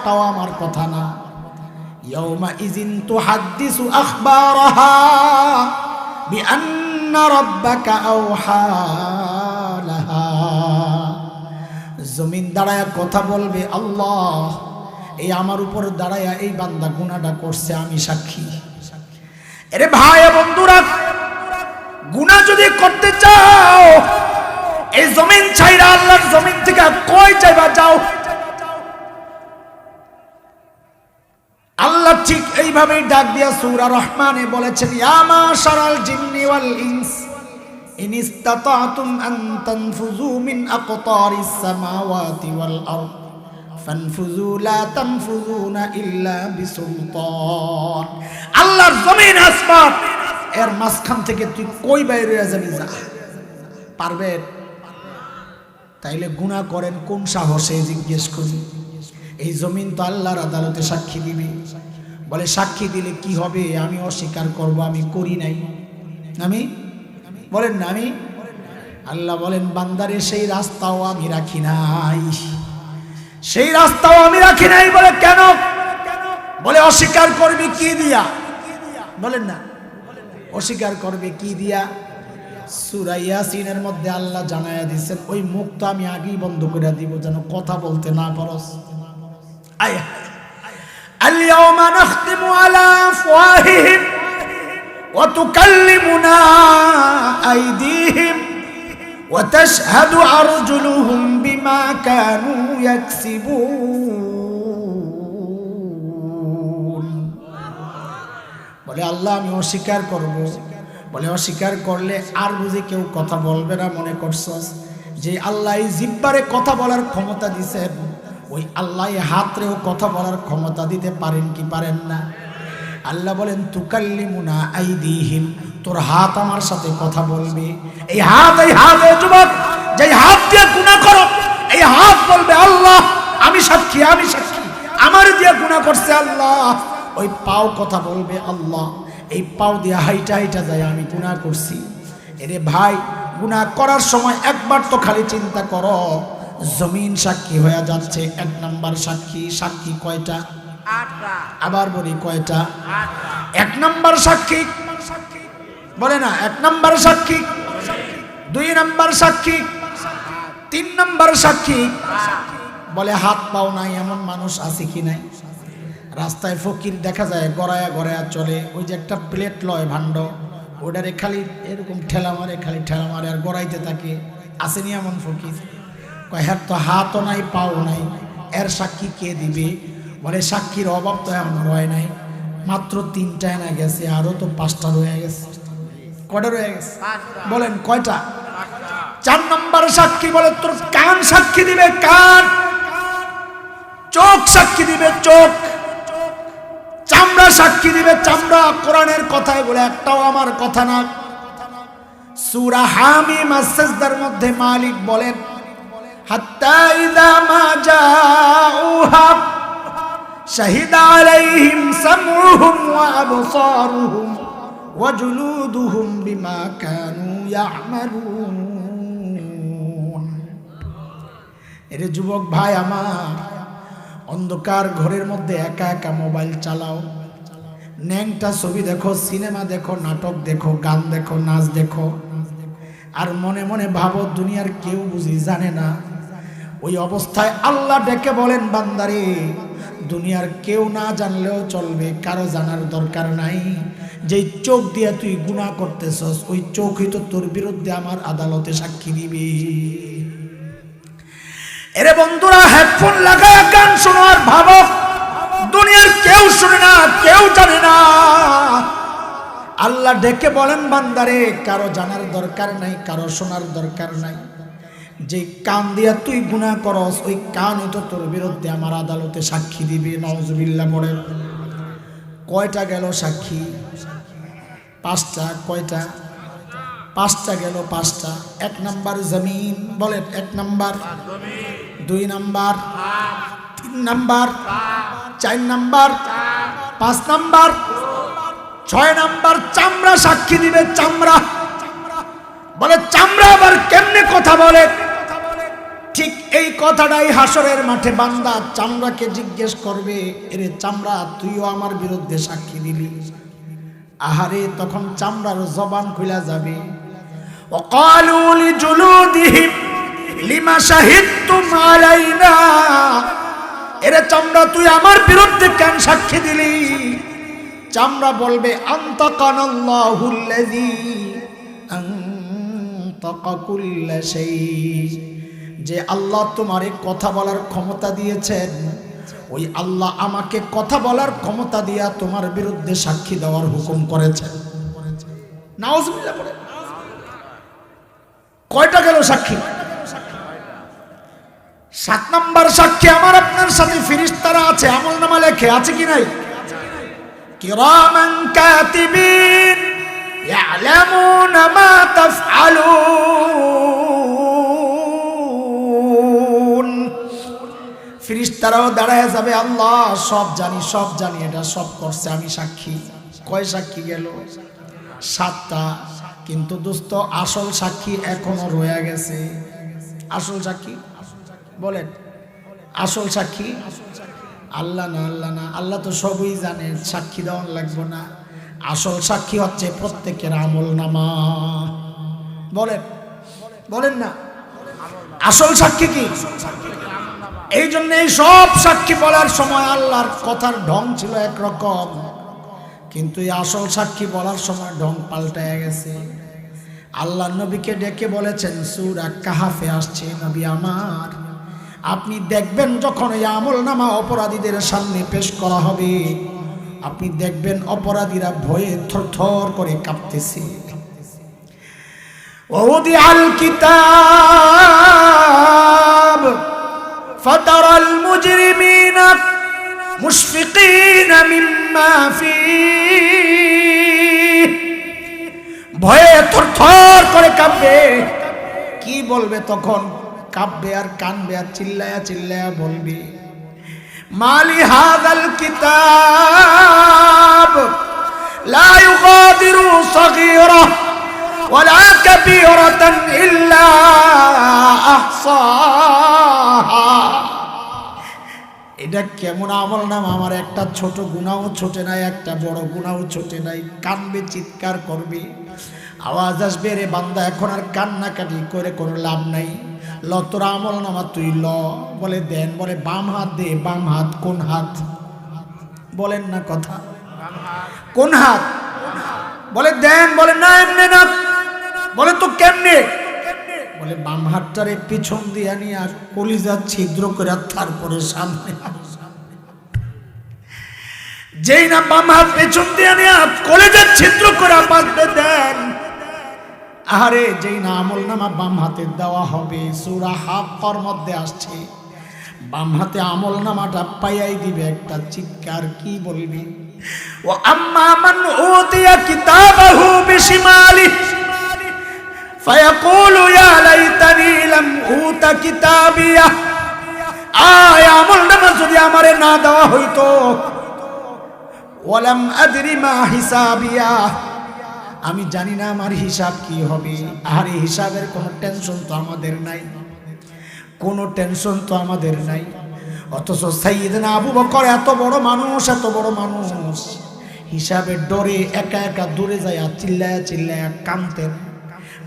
একটাও আমার কথা না। লাহা। জমিন কথা বলবে, আল্লাহ, এই আমার উপর দাঁড়ায়া এই বান্দা গুনাহটা করছে, আমি সাক্ষী। আরে ভাই বন্ধুরা, গুনাহ যদি করতে চাও, এই জমিন ছাইরা আল্লাহর জমিন থেকে কই চাইবা? যাও আল্লাহ ঠিক এইভাবেই ডাক দিয়া সূরা রহমানে বলেছেন, ইয়া মাশারাল জিন্নি ওয়াল ইনস, ইন ইসতাতাতুম আন তানফুযু মিন আকতারিস সামাওয়াতি ওয়াল আরদ, ফানফুযু লা তানফুযুনা ইল্লা বিসুলতান। আল্লাহর জমিন আসমান, এর মাঝখান থেকে তুই কই বাইরে যাবি? যা, পারবে? তাইলে গুনাহ করেন কোন সাহসে জিজ্ঞেস করি? এই জমিন তো আল্লাহর আদালতে সাক্ষী দিবে। বলে, সাক্ষী দিলে কি হবে? আমি অস্বীকার করব, আমি করি নাই। আমি? বলেন না, আমি? আল্লাহ বলেন, বান্দারে, সেই রাস্তাও আমি রাখি নাই। সেই রাস্তাও আমি রাখি নাই বলে কেন? বলে, অস্বীকার করবি কি দিয়া? বলেন না। অস্বীকার করবে কি দিয়া? সুরাইয়া সিনের মধ্যে আল্লাহ জানাইয়া দিচ্ছেন ওই মুখ তো আমি আগেই বন্ধ করে দিব যেন কথা বলতে না পারস। আয়া। اليوم نختم على أفواههم وتكلمنا أيديهم وتشهد أرجلهم بما كانوا يكسبون বলে আল্লাহ আমি অস্বীকার করব বলে অস্বীকার করলে আর বুঝে কেউ কথা বলবে না মনে করছস যে আল্লাহ এই জিব্বারে কথা বলার ক্ষমতা দিছেন ওই আল্লাহ হাতরেও কথা বলার ক্ষমতা দিতে পারেন কি পারেন না? আল্লাহ বলেন, তুকাল্লিমুনা আইদিহিম। তোর হাত আমার সাথে কথা বলবে। এই হাত এই হাত যুবক যে হাত দিয়ে গুনাহ করো, এই হাত বলবে, আল্লাহ, আমি সাক্ষী আমি সাক্ষী। আমার দিয়ে গুনাহ করছে আল্লাহ। ওই পাও কথা বলবে, আল্লাহ, এই পাও দিয়ে হাইটা হাইটা যায়, আমি গুনাহ করছি। এরে ভাই, গুনাহ করার সময় একবার তো খালি চিন্তা করো জমিন সাক্ষী হয়ে যাচ্ছে এক নাম্বার সাক্ষী সাক্ষী কয়টা? আবার বলি কয়টা? এক নাম্বার সাক্ষী। বলে না এক নাম্বার সাক্ষী। দুই নাম্বার সাক্ষী। তিন নাম্বার সাক্ষী। বলে হাত পাও নাই এমন মানুষ আছে কি নাই? রাস্তায় ফকির দেখা যায় গড়ায়া গড়ায়া চলে। ওই যে একটা প্লেট লয় ভাণ্ড ওটারে খালি এরকম ঠেলা মারে খালি ঠেলা মারে আর গড়াইতে থাকে। আসেনি এমন ফকির? কয় হ্যাঁ তো হাতও নাই পাও নাই এর সাক্ষী কে দিবে? বলে সাক্ষীর অভাব তো এমন রয় নাই মাত্র তিনটা এনা গেছে আরও তো পাঁচটা রয়ে গেছে। কটা রয়ে গেছে? বলেন কয়টা? চার নম্বর সাক্ষী বলে তোর কান সাক্ষী দিবে কান চোখ সাক্ষী দিবে চোখ চামড়া সাক্ষী দিবে চামড়া। কোরআনের কথায় বলে একটাও আমার কথা না। সুরা হামি মাসেজদার মধ্যে মালিক বলেন হাত্তা ইদা মা জাউহা شهد عليهم سمعهم وأبصارهم وجلودهم بما كانوا يعملون এর যুবক ভাই আমার অন্ধকার ঘরের মধ্যে একা একা মোবাইল চালাও ন্যাংটা ছবি দেখো সিনেমা দেখো নাটক দেখো গান দেখো নাচ দেখো আর মনে মনে ভাবো দুনিয়ার কেউ বুঝি জানে না ওই অবস্থায় আল্লাহ ডেকে বলেন, বান্দারে, দুনিয়ার কেউ না জানলেও চলবে, কারও জানার দরকার নাই। যেই চোখ দিয়ে তুই গুণা করতেছস, ওই চোখই তো তোর বিরুদ্ধে আমার আদালতে সাক্ষী দিবি। এরে বন্ধুরা, হেডফোন লাগায় গান শোনো আর ভাবো দুনিয়ার কেউ শুনে না, কেউ জানে না। আল্লাহ ডেকে বলেন, বান্দারে, কারও জানার দরকার নাই, কারও শোনার দরকার নাই। যে কান দিয়া তুই গুণা করস, ওই কান তো তোর বিরুদ্ধে আমার আদালতে সাক্ষী দিবে নজবিল্লা পড়ে কয়টা গেল সাক্ষী? পাঁচটা, কয়টা? পাঁচটা গেল পাঁচটা। এক নাম্বার জমিন, বলেন এক নাম্বার। দুই নাম্বার। তিন নাম্বার। চার নাম্বার। পাঁচ নাম্বার। ছয় নাম্বার। চামড়া সাক্ষী দিবে, চামড়া। বলে, চামড়া আবার কেমনে কথা বলে? ঠিক এই কথাটাই হাসরের মাঠে বান্দা চামড়াকে জিজ্ঞেস করবে এরে চামড়া তুইও আমার বিরুদ্ধে সাক্ষী দিলি আহারে তখন চামড়ার জবান খুলা যাবে وقالوا لجلودهم لما شهدتم علينا এরে চামড়া তুই আমার বিরুদ্ধে কেন সাক্ষী দিলি চামড়া বলবে আন্তাকানাল্লাহুল্লাযী আনতাকা কুল্লা শাই যে আল্লাহ তোমার কথা বলার ক্ষমতা দিয়েছেন, ওই আল্লাহ আমাকে কথা বলার ক্ষমতা দিয়া তোমার বিরুদ্ধে সাক্ষী দেওয়ার হুকুম করেছেন। কয়টা গেল সাক্ষী? সাত নম্বর সাক্ষী আমার আপনার সাথে ফিরিস তারা আছে, আমল নামা লেখে, আছে কি নাই? কিরামান ফিরিস্তারাও দাঁড়ায় যাবে, আল্লাহ সব জানি সব জানি, এটা সব করছে, আমি সাক্ষী। কয় সাক্ষী গেল? সাতটা। কিন্তু দোস্ত, আসল সাক্ষী এখনও রয়ে গেছে। আসল সাক্ষী? বলেন। আসল সাক্ষী? আল্লাহ না আল্লাহ না। আল্লাহ তো সবই জানে, সাক্ষী দেওয়ার লাগবে না। আসল সাক্ষী হচ্ছে প্রত্যেকের আমল নামা। বলেন। বলেন না। আসল সাক্ষী কি? এই জন্য এই সব সাক্ষী বলার সময় আল্লাহর কথার ঢং ছিল একরকম। কিন্তু এই আসল সাক্ষী বলার সময় ঢং পাল্টায় গেছে। আল্লাহ নবীকে ডেকে বলেছেন, সুরা কাহাফে আসছে নবী আমার। আপনি দেখবেন যখন এই আমল নামা অপরাধীদের সামনে পেশ করা হবে, আপনি দেখবেন অপরাধীরা ভয়ে থর থর করে কাঁপতেছে। ওদি আল কিতাব فترى المجرمين مشفقين مما فيه ভয়ে থরথর করে কাঁপবে কি বলবে তখন কাঁপবে আর কানবে আর চিল্লায়া চিল্লায়া বলবে মালি হাদাল কিতাব লা ইউগাদিরু সগীরা ولا كبيرة إلا أحصاها এটা কেমন আমল নাম আমার একটা ছোট গুণাও ছোটে নাই একটা বড় গুণাও ছোটে নাই কানবে চিৎকার করবে আওয়াজ আসবে রে বান্দা এখন আর কান্নাকাটি করে কোনো লাভ নাই ল তোর আমল নামা তুই ল বলে দেন বলে বাম হাত দে বাম হাত কোন হাত বলেন না কথা কোন হাত বলে দেন বলে না এমনি না বলে তো কেমনে? বলে, বাম হাতটারে পিছন দিয়ে নিয়ে আর কলিজা ছিদ্র করে তারপরে সামনে যেই না বাম হাত পেছন দিয়ে নিয়ে কলেজের ছিদ্র করে বাঁধতে দেন। আরে যেই না আমল নামা বাম হাতে দেওয়া হবে, সুরা হাফর মধ্যে আসছে। বাম হাতে আমল নামাটা পাইয়াই দিবে একটা চিৎকার, কি বলবি? ও আম্মা মান উতিয়া কিতাবাহু বিশিমালিহি فيقول يا ليتني لم اوت كتابيه আয় আমল নামা যদি আমারে না দেওয়া হইতো ওয়ালাম আদরি মা হিসাবিয়া আমি জানি না আমার হিসাব কি হবে আর এই হিসাবের কোনো টেনশন তো আমাদের নাই কোনো টেনশন তো আমাদের নাই অথচ সাইয়েদনা আবু বকর এত বড় মানুষ এত বড় মানুষ হিসাবের ডরে একা একা দূরে যায় চিল্লায়া চিল্লায়া কানতেন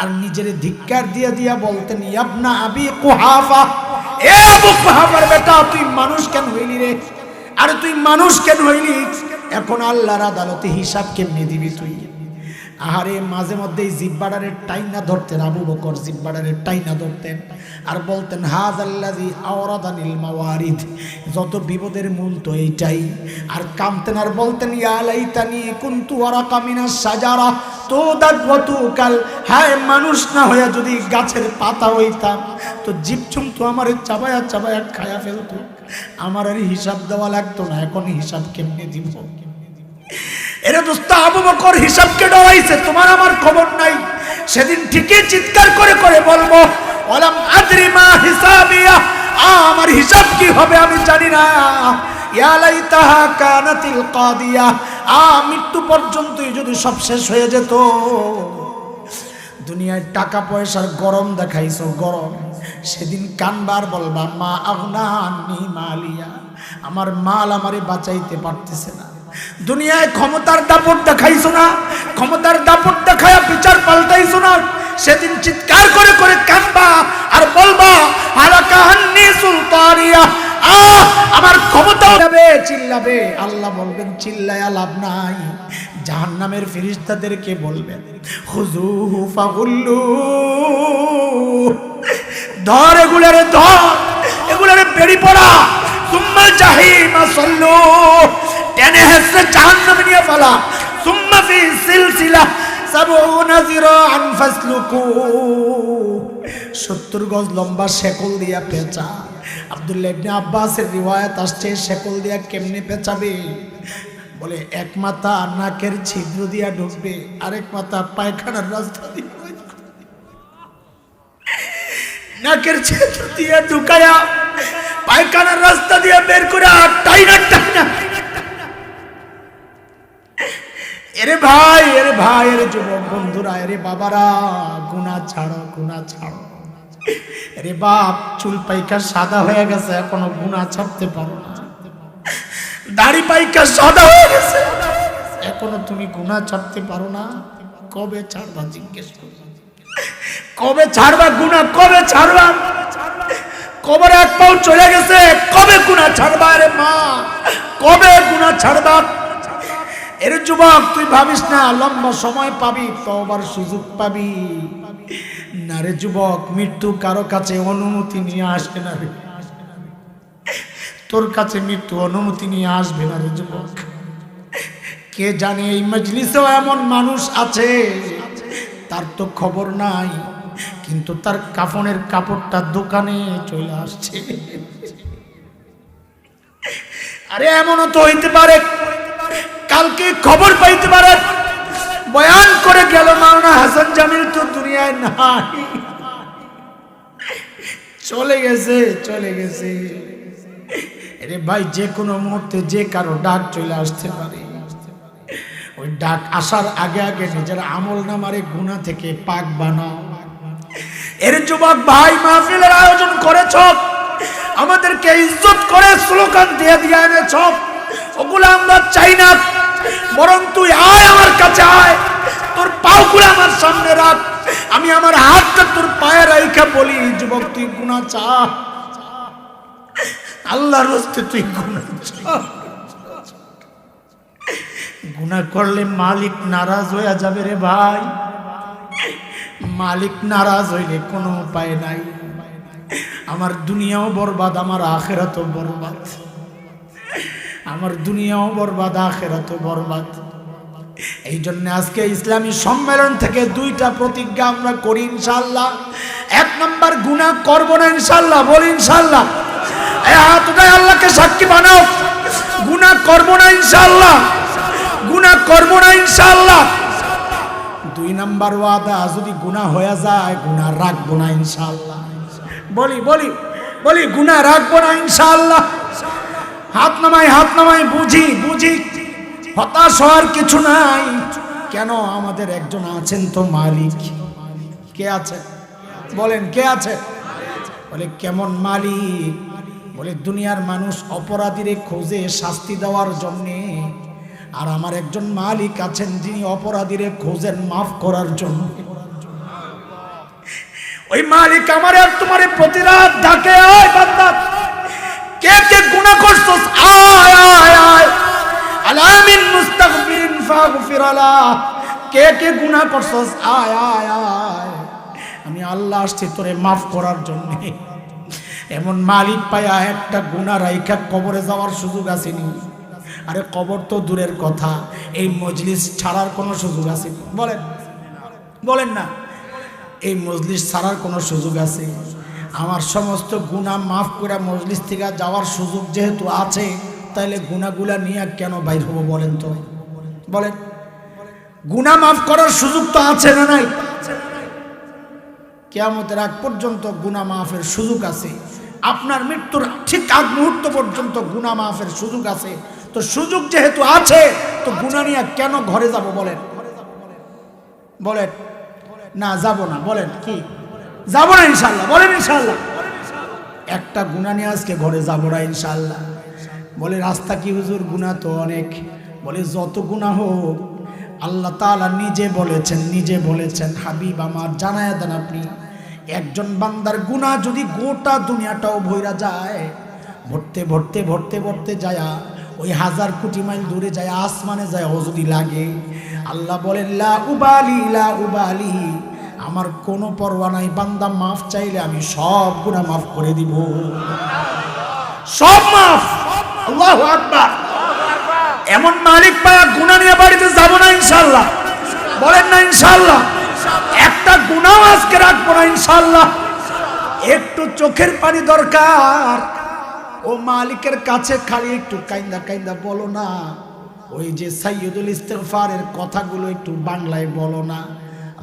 আর নিজের ধিক্কার দিয়া দিয়া বলতেন, ইয়াবনা আবি কুহাফা। এ আবু কুহাফার বেটা, তুই মানুষ কেন হইলি রে? আরে তুই মানুষ কেন হইলি? এখন আল্লাহর আদালতে হিসাব কেমনে দিবি তুই? আহারে, মাঝে মধ্যে জিব্বাডারের টাইনা ধরতেন, আবু বকর জিব্বাডারের টাইনা ধরতেন আর বলতেন হাজ আল্লাজি যত বিপদের মূল তো এইটাই। আর কামতেন আর বলতেন ইয়ালাইতানি কুনতু ওয়ারাকা মিনাস সাজারা তো দাগবতু কাল হায়, মানুষ না হইয়া যদি গাছের পাতা হইতাম, তো জীবছুম তো আমার চাবায়া চাবায়া খায়া ফেলতো। আমার আর হিসাব দেওয়া লাগতো না, এখন হিসাব কেমনে দিব? এরে দোস্ত আবু বকর হিসাবকে ডরাইছে, তোমার আমার খবর নাই। সেদিন ঠিকই চিৎকার করে করে বলব ওলাম আদরি মা হিসাবিয়া আমার হিসাব কি হবে আমি জানি না। ইয়া লাইতাহা কানাতিল কাদিয়া, আ, মৃত্যু পর্যন্তই যদি সব শেষ হয়ে যেত। দুনিয়ায় টাকা পয়সার গরম দেখাইছো, গরম। সেদিন কানবার বলবা, মা আগনা মালিয়া, আমার মাল আমারে বাঁচাইতে পারতেছে না। দুনিয়ায় ক্ষমতার দাপট দেখাইছো না, ক্ষমতার দাপট দেখায়া বিচার পাল্টাইছো না। সেদিন চিৎকার করে করে কানবা আর বলবা, হালাকা হান্নি সুলতানিয়া। আহ, আমার ক্ষমতা যাবে, চিল্লাবে। আল্লাহ বলবেন, চিল্লায়া লাভ নাই। জাহান্নামের ফিরিস্তাদেরকে বলবেন, হুজুহু ফাগুল্লু। ধর এগুলারে ধর, এগুলারে বেরি পড়া। সুম্মা জাহিমা সল্লু। টেনে হেসে জাহান্নামে নিয়ে ফেলা সুম্মা ফি সিলসিলা সাবউনা জিরাআন ফাসলুকু। 70 গজ লম্বা শেকল দিয়া পেঁচা। আব্দুল্লাহ ইবনে আব্বাসের রিওয়ায়াত আসছে, শেকল দিয়া কেমনে পেঁচাবে? বলে, এক মাথা নাকের ছিদ্র দিয়া ঢুকবে, আরেক মাথা পায়খানার রাস্তা দিয়ে নাকের ছিদ্র দিয়া ঢুকায়া পায়খানার রাস্তা দিয়ে বের করে আর টাইনা টাইনা এরে ভাই এরে ভাই, এরে যুবক বন্ধুরা, এরে বাবারা গুনা ছাড়ো গুনা ছাড়ো। এরে বাপ, চুল পাইকা সাদা হয়ে গেছে, এখনও গুনা ছাড়তে পারো না। দাড়ি পাইকা সাদা হয়ে গেছে, এখনও তুমি গুনা ছাড়তে পারো না। কবে ছাড়বা, জিজ্ঞেস করো। কবে ছাড়বা গুনা কবে ছাড়বা? কবর এক পাও চলে গেছে, কবে গুনা ছাড়বা রে মা? কবে গুনা ছাড়বা? এর যুবক, তুই ভাবিস না, লম্বা সময় পাবি তবার সুযোগ পাবি। না রে যুবক, মৃত্যু কারও কাছে অনুমতি নিয়ে আসবে না রে। তোর কাছে মৃত্যু অনুমতি নিয়ে আসবে না রে যুবক। কে জানে এই মজলিসেও এমন মানুষ আছে? তার তো খবর নাই, কিন্তু তার কাফনের কাপড়টা দোকানে চলে আসছে। আরে এমনও তো হইতে পারে কালকে খবর পাইতে পারে, বয়ান করে গেল, মাওনা হাসান জামিল তো দুনিয়ায় নাই। চলে গেছে চলে গেছে। আরে ভাই, যে কোনো মুহূর্তে যে কারও ডাক চলে আসতে পারে। ওই ডাক আসার আগে আগে নিজের আমল নামারে গুণা থেকে পাক বানাও। এর যুবক ভাই, মাহফিলের আয়োজন করেছ? আমাদেরকে ইজ্জত করে স্লোগান দিয়ে দিয়ে এনেছ? ওগুলো আমরা চাই না। বরং তুই আয় আমার কাছে আয়। তোর পাওগুলো আমার সামনে রাখ। আমি আমার হাতটা তোর পায়ে রাইখা বলি যুবক, তুই গুণা চা। আল্লাহর হস্তে তুই গুণা চা। গুণা করলে মালিক নারাজ হয়ে যাবে রে ভাই। মালিক নারাজ হইলে কোনো উপায় নাই। আমার দুনিয়াও বরবাদ, আমার আখেরাতও বরবাদ। আমার দুনিয়াও বরবাদ, আখেরাতও বরবাদ। এই জন্য আজকে ইসলামী সম্মেলন থেকে দুইটা প্রতিজ্ঞা আমরা করি ইনশাল্লাহ এক নম্বর গুণা করব না ইনশাল্লাহ বলি ইনশাল্লাহ এই আল্লাহকে সাক্ষী বানাও। গুণা করব না ইনশাল্লাহ গুণা করব না ইনশাল্লাহ দুই নাম্বার ওয়াদা, যদি গুণা হয়ে যায় গুণা রাখব না ইনশাল্লাহ বলি বলি বলি গুণা রাখব না ইনশাল্লাহ হাত নামাই হাত নামাই, বুঝি বুঝি। হতাশ হওয়ার কিছু নাই। কেন আমাদের একজন আছেন তো মালিক? কে আছে? বলেন, কে আছে? বলে, কেমন মালিক? বলে, দুনিয়ার মানুষ অপরাধীরে খোঁজে শাস্তি দেওয়ার জন্যে। আর আমার একজন মালিক আছেন যিনি অপরাধীরে খোঁজেন মাফ করার জন্য। ওই মালিক আমার আর তোমার প্রতি রাত ডাকে, আয় বান্দা কে কে গুনাহ করছস। আয় আয় আয়। আলামিন মুস্তাগফিরিন ফাগফির কে কে গুনাহ করছস? আয় আয় আয়। আমি আল্লাহ আসছি তোরে মাফ করার জন্য। এমন মালিক পায়া একটা গুণা রাইখা কবরে যাওয়ার সুযোগ আসেনি। আরে কবর তো দূরের কথা। এই মজলিস ছাড়ার কোনো সুযোগ আছে বলেন। বলেন না। এই মজলিস ছাড়ার কোনো সুযোগ আছে আমার সমস্ত গুণা মাফ করে মজলিস থেকে যাওয়ার সুযোগ যেহেতু আছে তাহলে গুণাগুলা নিয়ে কেন বাইর হব বলেন তো? বলেন। গুণা মাফ করার সুযোগ তো আছে না নাই? কেয়ামতের আগ পর্যন্ত গুণা মাফের সুযোগ আছে। আপনার মৃত্যুর ঠিক আগ মুহূর্ত পর্যন্ত গুণা মাফের সুযোগ আছে। তো সুযোগ যেহেতু আছে, তো গুণা নিয়ে কেন ঘরে যাব বলেন? বলেন। না, যাব না। বলেন, কি? যাব না ইনশাল্লাহ বলেন ইনশাল্লাহ একটা গুণা নিয়ে আজকে ঘরে যাব না ইনশাল্লাহ বলে, রাস্তা কি হুজুর? গুণা তো অনেক। বলে, যত গুণা হোক, আল্লাহ তাআলা নিজে বলেছেন নিজে বলেছেন, হাবিব আমার, জানায় দেন আপনি। একজন বান্দার গুণা যদি গোটা দুনিয়াটাও ভৈরা যায়, ভরতে ভরতে ভরতে ভরতে যায়া, ওই হাজার কোটি মাইল দূরে যায়, আসমানে যায় ও যদি লাগে, আল্লাহ বলেন, লা উবালি লা উবালি। আমার কোনো পরোয়া নাই, বান্দা মাফ চাইলে আমি সব গুণা মাফ করে দিব। সব মাফ। আল্লাহু আকবার। এমন মালিক পায়া গুণা নিয়ে বাড়িতে যাব না ইনশাল্লাহ বলেন না ইনশাল্লাহ একটা গুণাও আজকে রাখব না ইনশাল্লাহ একটু চোখের পানি দরকার। ও মালিকের কাছে খালি একটু কাইন্দা কাইন্দা বলো না। ওই যে সাইয়দুল ইস্তেগফারের কথাগুলো একটু বাংলায় বলো না।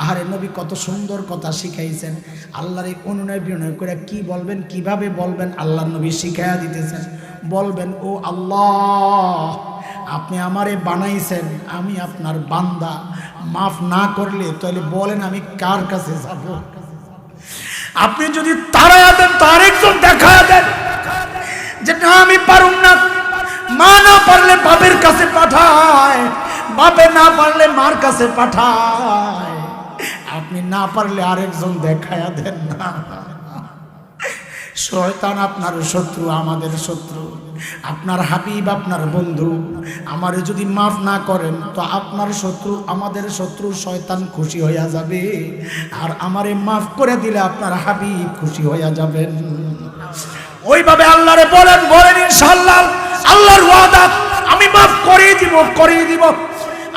আহারে নবী কত সুন্দর কথা শিখাইছেন। আল্লাহর এই অনুনয় বিনয় করে কি বলবেন, কীভাবে বলবেন আল্লাহ নবী শিখাইয়া দিতেছেন। বলবেন, ও আল্লাহ, আপনি আমারে বানাইছেন, আমি আপনার বান্দা। মাফ না করলে তাহলে বলেন আমি কার কাছে যাব? আপনি যদি তারা দেন, তো আরেকজন দেখা দেন। যে না, আমি পারুম না। মা না পারলে বাপের কাছে পাঠায়, বাপে না পারলে মার কাছে পাঠায়। না পারলে আরেকজন দেখায়া দেন না। শয়তান আপনার শত্রু, আমাদের শত্রু। আপনার হাবিব, আপনার বন্ধু। আমারে যদি মাফ না করেন, তো আপনার শত্রু, আমাদের শত্রু শয়তান খুশি হইয়া যাবে। আর আমারে মাফ করে দিলে আপনার হাবিব খুশি হইয়া যাবেন। ওইভাবে আল্লাহরে বলেন বলেন ইনশাআল্লাহ, আল্লাহর ওয়াদা, আমি মাফ করিয়ে দিব করিয়ে দিব।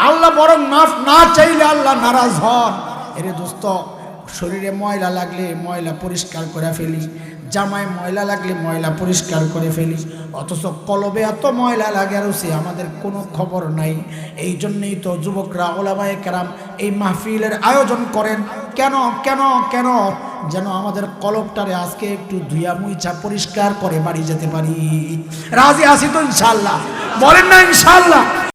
আল্লাহ বরং মাফ না চাইলে আল্লাহ নারাজ হন। এরে দোস্ত, শরীরে ময়লা লাগলে ময়লা পরিষ্কার করে ফেলি, জামায় ময়লা লাগলে ময়লা পরিষ্কার করে ফেলি, অথচ কলবে এত ময়লা লাগে আর সে আমাদের কোনো খবর নাই। এই জন্যেই তো যুবকরা, ওলামায়ে কেরাম এই মাহফিলের আয়োজন করেন। কেন কেন কেন? যেন আমাদের কলবটারে আজকে একটু ধুইয়া মুইছা পরিষ্কার করে বাড়ি যেতে পারি। রাজি আছি তো ইনশাল্লাহ বলেন না ইনশাল্লাহ